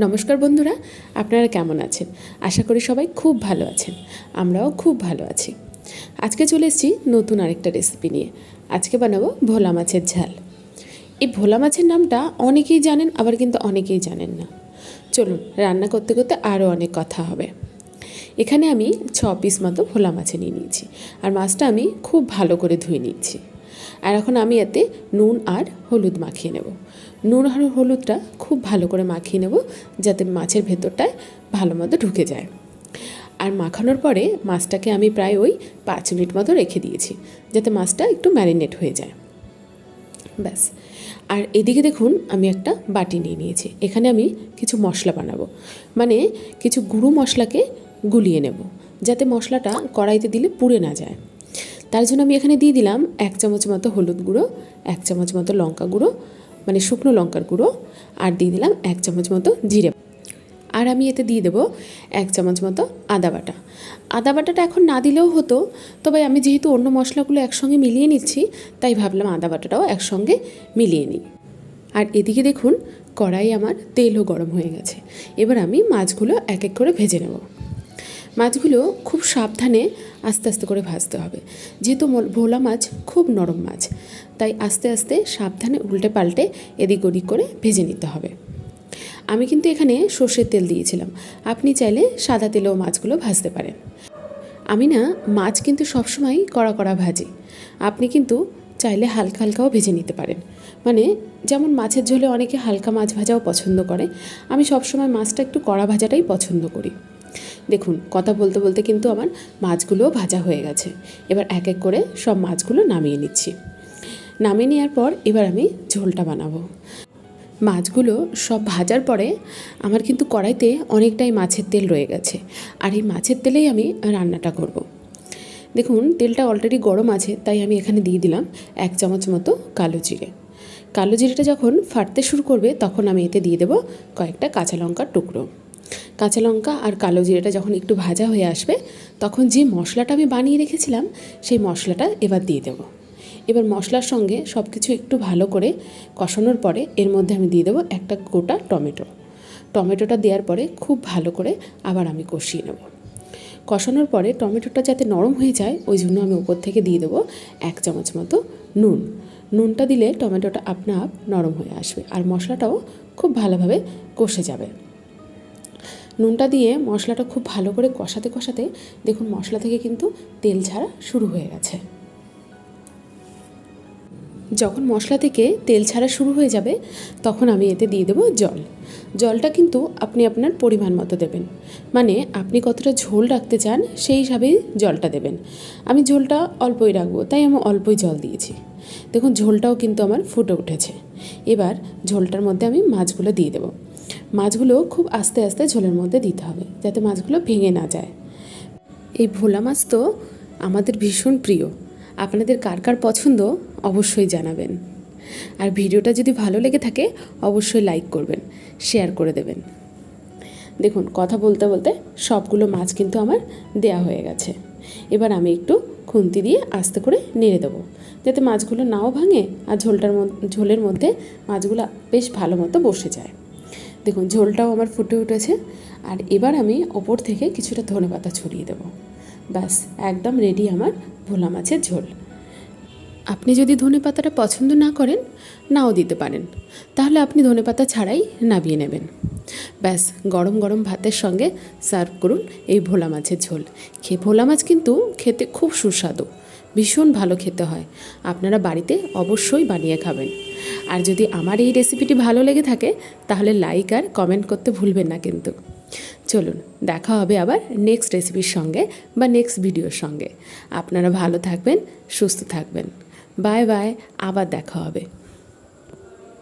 নমস্কার বন্ধুরা, আপনারা কেমন আছেন? আশা করি সবাই খুব ভালো আছেন, আমরাও খুব ভালো আছি। আজকে চলে এসেছি নতুন আরেকটা রেসিপি নিয়ে। আজকে বানাবো ভোলা মাছের ঝাল। এই ভোলা মাছের নামটা অনেকেই জানেন, আবার কিন্তু অনেকেই জানেন না। চলুন, রান্না করতে করতে আরও অনেক কথা হবে। এখানে আমি ছ পিস মতো ভোলা মাছে নিয়ে নিয়েছি, আর মাছটা আমি খুব ভালো করে ধুয়ে নিয়েছি আর এখন আমি এতে নুন আর হলুদ মাখিয়ে নেব। নুন আর হলুদটা খুব ভালো করে মাখিয়ে নেব যাতে মাছের ভেতরটায় ভালো মতো ঢুকে যায়। আর মাখানোর পরে মাছটাকে আমি প্রায় ওই পাঁচ মিনিট মতো রেখে দিয়েছি যাতে মাছটা একটু ম্যারিনেট হয়ে যায়। ব্যাস। আর এদিকে দেখুন আমি একটা বাটি নিয়ে নিয়েছি। এখানে আমি কিছু মশলা বানাবো। মানে কিছু গুঁড়ো মশলাকে গুলিয়ে নেব যাতে মশলাটা কড়াইতে দিলে পুড়ে না যায়। তার জন্য আমি এখানে দিয়ে দিলাম এক চামচ মতো হলুদ গুঁড়ো, এক চামচ মতো লঙ্কা গুঁড়ো মানে শুকনো লঙ্কার গুঁড়ো, আর দিয়ে দিলাম এক চামচ মতো জিরে। আর আমি এতে দিয়ে দেবো এক চামচ মতো আদা বাটা। আদা বাটাটা এখন না দিলেও হতো, তবে আমি যেহেতু অন্য মশলাগুলো একসঙ্গে মিলিয়ে নিচ্ছি, তাই ভাবলাম আদা বাটাটাও একসঙ্গে মিলিয়ে নিই। আর এদিকে দেখুন, কড়াই আমার তেলও গরম হয়ে গেছে। এবার আমি মাছগুলো এক এক করে ভেজে নেব। মাছগুলো খুব সাবধানে আস্তে আস্তে করে ভাজতে হবে। যেহেতু ভোলা মাছ খুব নরম মাছ, তাই আস্তে আস্তে সাবধানে উল্টে পাল্টে এদিক ওদিক করে ভেজে নিতে হবে। আমি কিন্তু এখানে সর্ষের তেল দিয়েছিলাম। আপনি চাইলে সাদা তেলেও মাছগুলো ভাজতে পারেন। আমি না মাছ কিন্তু সবসময় কড়া কড়া ভাজি। আপনি কিন্তু চাইলে হালকা হালকাও ভেজে নিতে পারেন। মানে যেমন মাছের ঝোলে অনেকে হালকা মাছ ভাজাও পছন্দ করে, আমি সবসময় মাছটা একটু কড়া ভাজাটাই পছন্দ করি। দেখুন, কথা বলতে বলতে কিন্তু আমার মাছগুলোও ভাজা হয়ে গেছে। এবার এক এক করে সব মাছগুলো নামিয়ে নিচ্ছি। নামিয়ে নেওয়ার পর এবার আমি ঝোলটা বানাবো। মাছগুলো সব ভাজার পরে আমার কিন্তু কড়াইতে অনেকটাই মাছের তেল রয়ে গেছে। আর এই মাছের তেলেই আমি রান্নাটা করব। দেখুন, তেলটা অলরেডি গরম আছে, তাই আমি এখানে দিয়ে দিলাম এক চামচ মতো কালো জিরে। কালো জিরেটা যখন ফাটতে শুরু করবে, তখন আমি এতে দিয়ে দেবো কয়েকটা কাঁচা লঙ্কার টুকরো। কাঁচা লঙ্কা আর কালো জিরেটা যখন একটু ভাজা হয়ে আসবে, তখন যে মশলাটা আমি বানিয়ে রেখেছিলাম, সেই মশলাটা এবার দিয়ে দেবো। এবার মশলার সঙ্গে সব কিছু একটু ভালো করে কষানোর পরে এর মধ্যে আমি দিয়ে দেবো একটা গোটা টমেটো। টমেটোটা দেওয়ার পরে খুব ভালো করে আবার আমি কষিয়ে নেব। কষানোর পরে টমেটোটা যাতে নরম হয়ে যায়, ওই জন্য আমি উপর থেকে দিয়ে দেবো এক চামচ মতো নুন। নুনটা দিলে টমেটোটা আপনা আপ নরম হয়ে আসবে আর মশলাটাও খুব ভালোভাবে কষে যাবে। নুনটা দিয়ে মশলাটা খুব ভালো করে কষাতে কষাতে দেখুন মশলা থেকে কিন্তু তেল ছাড়া শুরু হয়ে গেছে। যখন মশলা থেকে তেল ছাড়া শুরু হয়ে যাবে, তখন আমি এতে দিয়ে দেবো জল। জলটা কিন্তু আপনি আপনার পরিমাণ মতো দেবেন। মানে আপনি কতটা ঝোল রাখতে চান, সেই হিসাবেই জলটা দেবেন। আমি ঝোলটা অল্পই রাখব, তাই আমি অল্পই জল দিয়েছি। দেখুন ঝোলটাও কিন্তু আমার ফুটে উঠেছে। এবার ঝোলটার মধ্যে আমি মাছগুলো দিয়ে দেবো। মাছগুলো খুব আস্তে আস্তে ঝোলের মধ্যে দিতে হবে, যাতে মাছগুলো ভেঙে না যায়। এই ভোলা মাছ তো আমাদের ভীষণ প্রিয়। আপনাদের কার কার পছন্দ অবশ্যই জানাবেন। আর ভিডিওটা যদি ভালো লেগে থাকে, অবশ্যই লাইক করবেন, শেয়ার করে দেবেন। দেখুন, কথা বলতে বলতে সবগুলো মাছ কিন্তু আমার দেয়া হয়ে গেছে। এবার আমি একটু খুন্তি দিয়ে আস্তে করে নেড়ে দেবো, যাতে মাছগুলো নাও ভাঙে আর ঝোলটার ঝোলের মধ্যে মাছগুলো বেশ ভালো মতো বসে যায়। দেখুন, ঝোলটাও আমার ফুটে উঠেছে আর এবার আমি ওপর থেকে কিছুটা ধনে পাতা ছড়িয়ে দেবো। ব্যাস, একদম রেডি আমার ভোলা মাছের ঝোল। আপনি যদি ধনে পাতাটা পছন্দ না করেন, নাও দিতে পারেন। তাহলে আপনি ধনে পাতা ছাড়াই নামিয়ে নেবেন। ব্যাস, গরম গরম ভাতের সঙ্গে সার্ভ করুন এই ভোলা মাছের ঝোল। খেয়ে ভোলা মাছ কিন্তু খেতে খুব সুস্বাদু। ভীষণ ভালো খেতে হয়। আপনারা বাড়িতে অবশ্যই বানিয়ে খাবেন। আর যদি আমার এই রেসিপিটি ভালো লেগে থাকে, তাহলে লাইক আর কমেন্ট করতে ভুলবেন না কিন্তু। চলুন, দেখা হবে আবার নেক্সট রেসিপির সঙ্গে বা নেক্সট ভিডিওর সঙ্গে। আপনারা ভালো থাকবেন, সুস্থ থাকবেন। বাই বাই, আবার দেখা হবে।